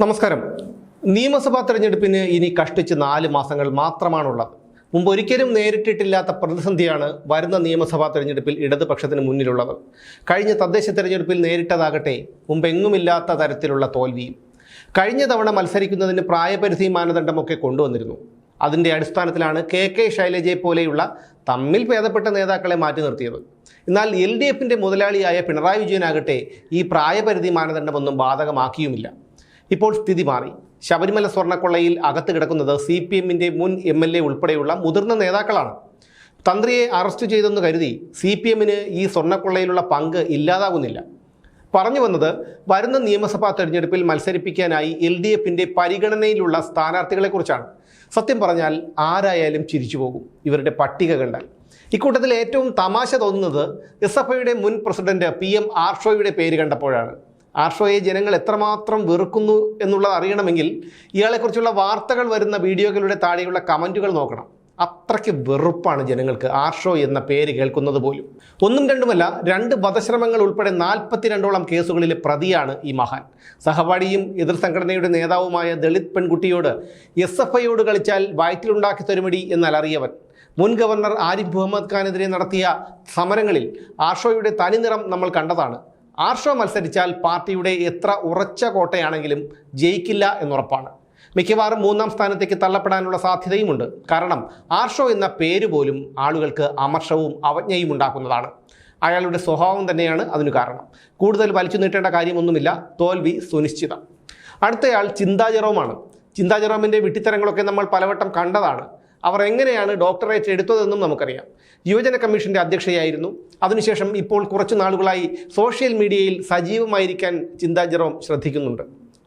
നമസ്കാരം. നിയമസഭാ തെരഞ്ഞെടുപ്പിന് ഇനി കഷ്ടിച്ച് നാല് മാസങ്ങൾ മാത്രമാണുള്ളത്. മുമ്പ് ഒരിക്കലും നേരിട്ടിട്ടില്ലാത്ത പ്രതിസന്ധിയാണ് വരുന്ന നിയമസഭാ തെരഞ്ഞെടുപ്പിൽ ഇടതുപക്ഷത്തിന് മുന്നിലുള്ളത്. കഴിഞ്ഞ തദ്ദേശ തെരഞ്ഞെടുപ്പിൽ നേരിട്ടതാകട്ടെ മുമ്പെങ്ങുമില്ലാത്ത തരത്തിലുള്ള തോൽവിയും. കഴിഞ്ഞ തവണ മത്സരിക്കുന്നതിന് പ്രായപരിധി മാനദണ്ഡമൊക്കെ കൊണ്ടുവന്നിരുന്നു. അതിന്റെ അടിസ്ഥാനത്തിലാണ് കെ കെ ശൈലജയെ പോലെയുള്ള തമ്മിൽ ഭേദപ്പെട്ട നേതാക്കളെ മാറ്റി നിർത്തിയത്. എന്നാൽ എൽ ഡി എഫിന്റെ മുതലാളിയായ പിണറായി വിജയനാകട്ടെ ഈ പ്രായപരിധി മാനദണ്ഡമൊന്നും ബാധകമാക്കിയുമില്ല. ഇപ്പോൾ സ്ഥിതി മാറി. ശബരിമല സ്വർണക്കൊള്ളയിൽ അകത്ത് കിടക്കുന്നത് സി പി എമ്മിന്റെ മുൻ എം എൽ എ ഉൾപ്പെടെയുള്ള മുതിർന്ന നേതാക്കളാണ്. തന്ത്രിയെ അറസ്റ്റ് ചെയ്തെന്ന് കരുതി സി പി എമ്മിന് ഈ സ്വർണക്കൊള്ളയിലുള്ള പങ്ക് ഇല്ലാതാകുന്നില്ല. പറഞ്ഞു വന്നത് വരുന്ന നിയമസഭാ തെരഞ്ഞെടുപ്പിൽ മത്സരിപ്പിക്കാനായി എൽ ഡി എഫിന്റെ പരിഗണനയിലുള്ള സ്ഥാനാർത്ഥികളെക്കുറിച്ചാണ് സത്യം പറഞ്ഞാൽ ആരായാലും ചിരിച്ചു പോകും ഇവരുടെ പട്ടിക കണ്ടാൽ. ഇക്കൂട്ടത്തിൽ ഏറ്റവും തമാശ തോന്നുന്നത് എസ് എഫ് ഐയുടെ മുൻ പ്രസിഡന്റ് പി എം ആർഷോയുടെ പേര് കണ്ടപ്പോഴാണ്. ആർഷോയെ ജനങ്ങൾ എത്രമാത്രം വെറുക്കുന്നു എന്നുള്ളത് അറിയണമെങ്കിൽ ഇയാളെക്കുറിച്ചുള്ള വാർത്തകൾ വരുന്ന വീഡിയോകളുടെ താഴെയുള്ള കമന്റുകൾ നോക്കണം. അത്രയ്ക്ക് വെറുപ്പാണ് ജനങ്ങൾക്ക് ആർഷോ എന്ന പേര് കേൾക്കുന്നത് പോലും. ഒന്നും രണ്ടുമല്ല രണ്ട് വധശ്രമങ്ങൾ ഉൾപ്പെടെ നാൽപ്പത്തിരണ്ടോളം കേസുകളിലെ പ്രതിയാണ് ഈ മഹാൻ. സഹപാഠിയും എതിർ സംഘടനയുടെ നേതാവുമായ ദളിത് പെൺകുട്ടിയോട് എസ് എഫ് ഐയോട് കളിച്ചാൽ വയറ്റിലുണ്ടാക്കി തരുമടി എന്നലറിയവൻ മുൻ ഗവർണർ ആരിഫ് മുഹമ്മദ് ഖാനെതിരെ നടത്തിയ സമരങ്ങളിൽ ആർഷോയുടെ തനിനിറം നമ്മൾ കണ്ടതാണ്. ആർഷോ മത്സരിച്ചാൽ പാർട്ടിയുടെ എത്ര ഉറച്ച കോട്ടയാണെങ്കിലും ജയിക്കില്ല എന്നുറപ്പാണ്. മിക്കവാറും മൂന്നാം സ്ഥാനത്തേക്ക് തള്ളപ്പെടാനുള്ള സാധ്യതയുമുണ്ട്. കാരണം ആർഷോ എന്ന പേര് പോലും ആളുകൾക്ക് അമർഷവും അവജ്ഞയും ഉണ്ടാക്കുന്നതാണ്. അയാളുടെ സ്വഭാവം തന്നെയാണ് അതിനു കാരണം. കൂടുതൽ വലിച്ചു നീട്ടേണ്ട കാര്യമൊന്നുമില്ല. തോൽവി സുനിശ്ചിതം. അടുത്തയാൾ ചിന്താ ജെറോമാണ് ചിന്താ ജെറോമിന്റെ വിട്ടിത്തരങ്ങളൊക്കെ നമ്മൾ പലവട്ടം കണ്ടതാണ്. അവർ എങ്ങനെയാണ് ഡോക്ടറേറ്റ് എടുത്തതെന്നും നമുക്കറിയാം. യുവജന കമ്മീഷന്റെ അധ്യക്ഷയായിരുന്നു. അതിനുശേഷം ഇപ്പോൾ കുറച്ച് നാളുകളായി സോഷ്യൽ മീഡിയയിൽ സജീവമായിരിക്കാൻ ചിന്താ ജെറോം ശ്രദ്ധിക്കുന്നുണ്ട്.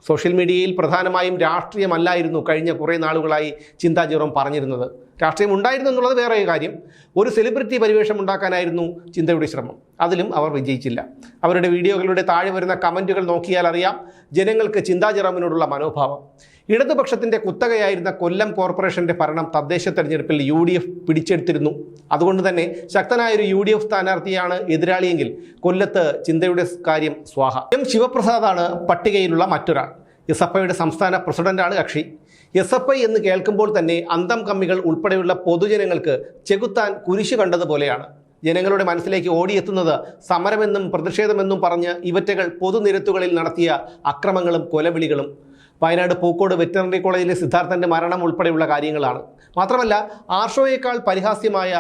സോഷ്യൽ മീഡിയയിൽ പ്രധാനമായും രാഷ്ട്രീയമല്ലായിരുന്നു കഴിഞ്ഞ കുറേ നാളുകളായി ചിന്താ ജെറോം പറഞ്ഞിരുന്നത്. രാഷ്ട്രീയം ഉണ്ടായിരുന്നു എന്നുള്ളത് വേറെ കാര്യം. ഒരു സെലിബ്രിറ്റി പരിവേഷം ഉണ്ടാക്കാനായിരുന്നു ചിന്തയുടെ ശ്രമം. അതിലും അവർ വിജയിച്ചില്ല. അവരുടെ വീഡിയോകളുടെ താഴെ വരുന്ന കമന്റുകൾ നോക്കിയാൽ അറിയാം ജനങ്ങൾക്ക് ചിന്താ ജെറോമിനോടുള്ള മനോഭാവം. ഇടതുപക്ഷത്തിന്റെ കുത്തകയായിരുന്ന കൊല്ലം കോർപ്പറേഷന്റെ ഭരണം തദ്ദേശ തെരഞ്ഞെടുപ്പിൽ യു ഡി എഫ് പിടിച്ചെടുത്തിരുന്നു. അതുകൊണ്ട് തന്നെ ശക്തനായൊരു യു ഡി എഫ് സ്ഥാനാർത്ഥിയാണ് എതിരാളിയെങ്കിൽ കൊല്ലത്ത് ചിന്തയുടെ കാര്യം സ്വാഹ. എം ശിവപ്രസാദാണ് പട്ടികയിലുള്ള മറ്റൊരാൾ. എസ് എഫ് ഐയുടെ സംസ്ഥാന പ്രസിഡന്റാണ് കക്ഷി. എസ് എഫ് ഐ എന്ന് കേൾക്കുമ്പോൾ തന്നെ അന്തം കമ്മികൾ ഉൾപ്പെടെയുള്ള പൊതുജനങ്ങൾക്ക് ചെകുത്താൻ കുരിശു കണ്ടതുപോലെയാണ് ജനങ്ങളുടെ മനസ്സിലേക്ക് ഓടിയെത്തുന്നത് സമരമെന്നും പ്രതിഷേധമെന്നും പറഞ്ഞ് ഇവറ്റകൾ പൊതുനിരത്തുകളിൽ നടത്തിയ അക്രമങ്ങളും കൊലവിളികളും വയനാട് പൂക്കോട് വെറ്ററിനറി കോളേജിലെ സിദ്ധാർത്ഥന്റെ മരണം ഉൾപ്പെടെയുള്ള കാര്യങ്ങളാണ്. മാത്രമല്ല ആർഷോയേക്കാൾ പരിഹാസ്യമായ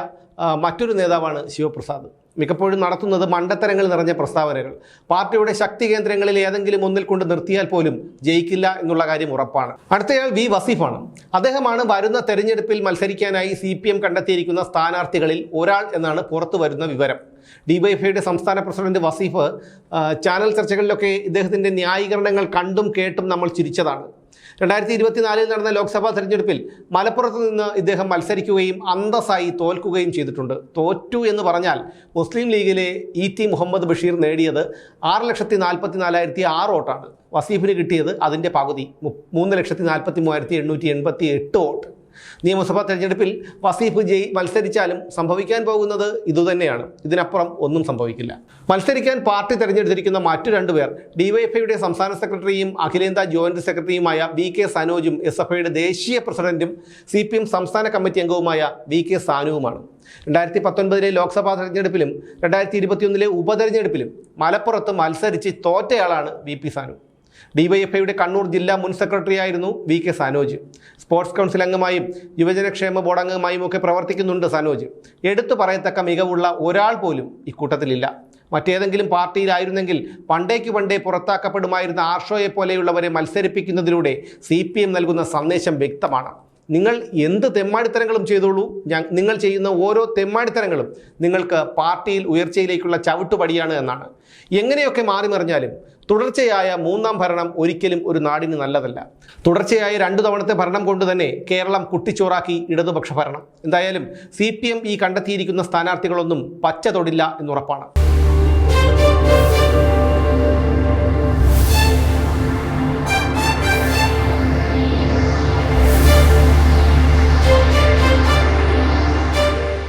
മറ്റൊരു നേതാവാണ് ശിവപ്രസാദ്. മിക്കപ്പോഴും നടത്തുന്നത് മണ്ടത്തരങ്ങൾ നിറഞ്ഞ പ്രസ്താവനകൾ. പാർട്ടിയുടെ ശക്തി കേന്ദ്രങ്ങളിൽ ഏതെങ്കിലും ഒന്നിൽ കൊണ്ട് നിർത്തിയാൽ പോലും ജയിക്കില്ല എന്നുള്ള കാര്യം ഉറപ്പാണ്. അടുത്തയാൾ വി വസീഫാണ്. അദ്ദേഹമാണ് വരുന്ന തെരഞ്ഞെടുപ്പിൽ മത്സരിക്കാനായി സി കണ്ടെത്തിയിരിക്കുന്ന സ്ഥാനാർത്ഥികളിൽ ഒരാൾ എന്നാണ് പുറത്തു വരുന്ന വിവരം. ഡിവൈഎഫ്ഐയുടെ സംസ്ഥാന പ്രസിഡന്റ് വസീഫ് ചാനൽ ചർച്ചകളിലൊക്കെ ഇദ്ദേഹത്തിന്റെ ന്യായീകരണങ്ങൾ കണ്ടും കേട്ടും നമ്മൾ ചിരിച്ചതാണ്. രണ്ടായിരത്തി ഇരുപത്തിനാലിൽ നടന്ന ലോക്സഭാ തെരഞ്ഞെടുപ്പിൽ മലപ്പുറത്ത് നിന്ന് ഇദ്ദേഹം മത്സരിക്കുകയും അന്തസ്സായി തോൽക്കുകയും ചെയ്തിട്ടുണ്ട്. തോറ്റു എന്ന് പറഞ്ഞാൽ മുസ്ലിം ലീഗിലെ ഇ ടി മുഹമ്മദ് ബഷീർ നേടിയത് ആറ് ലക്ഷത്തി നാൽപ്പത്തി നാലായിരത്തി ആറ് വോട്ടാണ്. വസീഫിന് കിട്ടിയത് അതിന്റെ പകുതി മൂന്ന് ലക്ഷത്തി നാൽപ്പത്തി മൂവായിരത്തി എണ്ണൂറ്റി എൺപത്തി എട്ട് വോട്ട്. നിയമസഭാ തെരഞ്ഞെടുപ്പിൽ വസീഫ് ജയ് മത്സരിച്ചാലും സംഭവിക്കാൻ പോകുന്നത് ഇതുതന്നെയാണ്. ഇതിനപ്പുറം ഒന്നും സംഭവിക്കില്ല. മത്സരിക്കാൻ പാർട്ടി തെരഞ്ഞെടുത്തിരിക്കുന്ന മറ്റു രണ്ടുപേർ ഡിവൈഎഫ്ഐയുടെ സംസ്ഥാന സെക്രട്ടറിയും അഖിലേന്ത്യാ ജോയിന്റ് സെക്രട്ടറിയുമായ വി കെ സനോജും എസ് എഫ് ഐയുടെ ദേശീയ പ്രസിഡന്റും സി പി എം സംസ്ഥാന കമ്മിറ്റി അംഗവുമായ വി കെ സാനുവുമാണ്. രണ്ടായിരത്തി പത്തൊൻപതിലെ ലോക്സഭാ തെരഞ്ഞെടുപ്പിലും രണ്ടായിരത്തി ഇരുപത്തിയൊന്നിലെ ഉപതെരഞ്ഞെടുപ്പിലും മലപ്പുറത്ത് മത്സരിച്ച് തോറ്റയാളാണ് വി പി സാനു. ഡിവൈഎഫ്ഐയുടെ കണ്ണൂർ ജില്ലാ മുൻ സെക്രട്ടറിയായിരുന്നു V K Sanoj. Sports council അംഗമായും യുവജനക്ഷേമ ബോർഡ് അംഗമായും ഒക്കെ പ്രവർത്തിക്കുന്നുണ്ട് സനോജ്. എടുത്തു പറയത്തക്ക മികവുള്ള ഒരാൾ പോലും ഇക്കൂട്ടത്തിലില്ല. മറ്റേതെങ്കിലും പാർട്ടിയിലായിരുന്നെങ്കിൽ പണ്ടേക്ക് പണ്ടേ പുറത്താക്കപ്പെടുമായിരുന്ന ആർഷോയെ പോലെയുള്ളവരെ മത്സരിപ്പിക്കുന്നതിലൂടെ സി നൽകുന്ന സന്ദേശം വ്യക്തമാണ്. നിങ്ങൾ എന്ത് തെമ്മാടിത്തരങ്ങളും ചെയ്തോളൂ. നിങ്ങൾ ചെയ്യുന്ന ഓരോ തെമ്മാടിത്തരങ്ങളും നിങ്ങൾക്ക് പാർട്ടിയിൽ ഉയർച്ചയിലേക്കുള്ള ചവിട്ടുപടിയാണ് എന്നാണ്. എങ്ങനെയൊക്കെ മാറിമറിഞ്ഞാലും തുടർച്ചയായ മൂന്നാം ഭരണം ഒരിക്കലും ഒരു നാടിന് നല്ലതല്ല. തുടർച്ചയായ രണ്ടു തവണത്തെ ഭരണം കൊണ്ട് തന്നെ കേരളം കുട്ടിച്ചോറാക്കി ഇടതുപക്ഷ ഭരണം. എന്തായാലും സി ഈ കണ്ടെത്തിയിരിക്കുന്ന സ്ഥാനാർത്ഥികളൊന്നും പച്ച തൊടില്ല എന്നുറപ്പാണ്.